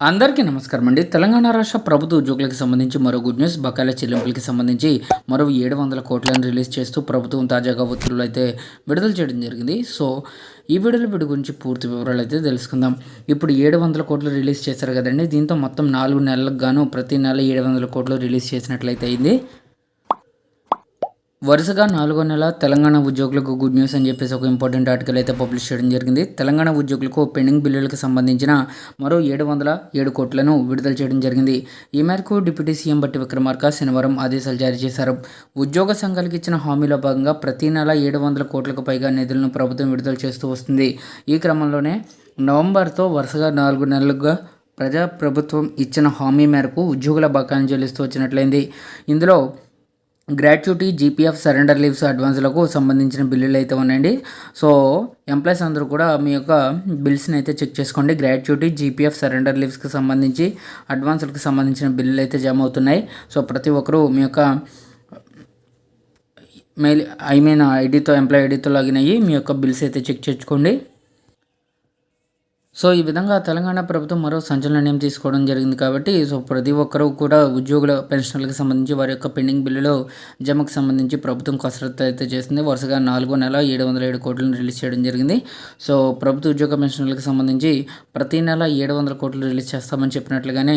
అందరికీ నమస్కారం అండి. తెలంగాణ రాష్ట్ర ప్రభుత్వ ఉద్యోగులకు సంబంధించి మరో గుడ్ న్యూస్. బకాయిల చెల్లింపులకి సంబంధించి మరో ఏడు వందల కోట్లను రిలీజ్ చేస్తూ ప్రభుత్వం తాజాగా ఉత్తర్వులు అయితే విడుదల చేయడం జరిగింది. సో ఈ విడుదల వీడి గురించి పూర్తి వివరాలు అయితే తెలుసుకుందాం. ఇప్పుడు ఏడు వందల కోట్లు రిలీజ్ చేశారు కదండి. దీంతో మొత్తం నాలుగు నెలలకు గాను ప్రతి నెల ఏడు వందల కోట్లు రిలీజ్ చేసినట్లయితే అయింది. వరుసగా నాలుగో నెల తెలంగాణ ఉద్యోగులకు గుడ్ న్యూస్ అని చెప్పేసి ఒక ఇంపార్టెంట్ ఆర్టికల్ అయితే పబ్లిష్ చేయడం జరిగింది. తెలంగాణ ఉద్యోగులకు పెండింగ్ బిల్లులకు సంబంధించిన మరో ఏడు వందల ఏడు కోట్లను విడుదల చేయడం జరిగింది. ఈ మేరకు డిప్యూటీ సీఎం బట్టి విక్రమార్క శనివారం ఆదేశాలు జారీ చేశారు. ఉద్యోగ సంఘాలకు ఇచ్చిన హామీలో భాగంగా ప్రతి నెల ఏడు వందల కోట్లకు పైగా నిధులను ప్రభుత్వం విడుదల చేస్తూ వస్తుంది. ఈ క్రమంలోనే నవంబర్తో వరుసగా నాలుగు నెలలుగా ప్రజా ప్రభుత్వం ఇచ్చిన హామీ మేరకు ఉద్యోగుల బకాయిలు చెల్లిస్తూ వచ్చినట్లయింది. ఇందులో గ్రాట్యుటీ జీపీఎఫ్ సరెండర్ లీవ్స్ అడ్వాన్స్లకు సంబంధించిన బిల్లులు అయితే ఉన్నాయండి. సో ఎంప్లాయీస్ అందరూ కూడా మీ యొక్క బిల్స్ని అయితే చెక్ చేసుకోండి. గ్రాట్యుటీ జీపీఎఫ్ సరెండర్ లీవ్స్కి సంబంధించి అడ్వాన్స్లకు సంబంధించిన బిల్లులు అయితే జమ అవుతున్నాయి. సో ప్రతి ఒక్కరూ మీ యొక్క మెయిల్ ఐ మీన్ ఐడితో ఎంప్లాయ్ ఐడితో లాగిన్ అయ్యి మీ యొక్క బిల్స్ అయితే చెక్ చేసుకోండి. సో ఈ విధంగా తెలంగాణ ప్రభుత్వం మరో సంచలన నిర్ణయం తీసుకోవడం జరిగింది కాబట్టి సో ప్రతి ఒక్కరూ కూడా ఉద్యోగుల పెన్షన్లకు సంబంధించి వారి యొక్క పెండింగ్ బిల్లులో జమకు సంబంధించి ప్రభుత్వం కసరత్తు అయితే చేసింది. వరుసగా నాలుగో నెల ఏడు వందల ఏడు కోట్లను రిలీజ్ చేయడం జరిగింది. సో ప్రభుత్వ ఉద్యోగ పెన్షన్లకు సంబంధించి ప్రతి నెల ఏడు వందల కోట్లు రిలీజ్ చేస్తామని చెప్పినట్లుగానే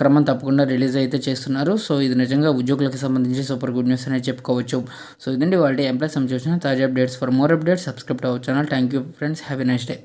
క్రమం తప్పకుండా రిలీజ్ అయితే చేస్తున్నారు. సో ఇది నిజంగా ఉద్యోగులకు సంబంధించి సూపర్ గుడ్ న్యూస్ అనేది చెప్పుకోవచ్చు. సో ఇదండి వాళ్ళ ఎంప్లాయ్ సంబంధించిన తాజా updates. For more updates subscribe to our channel. Thank you friends. Have a nice day.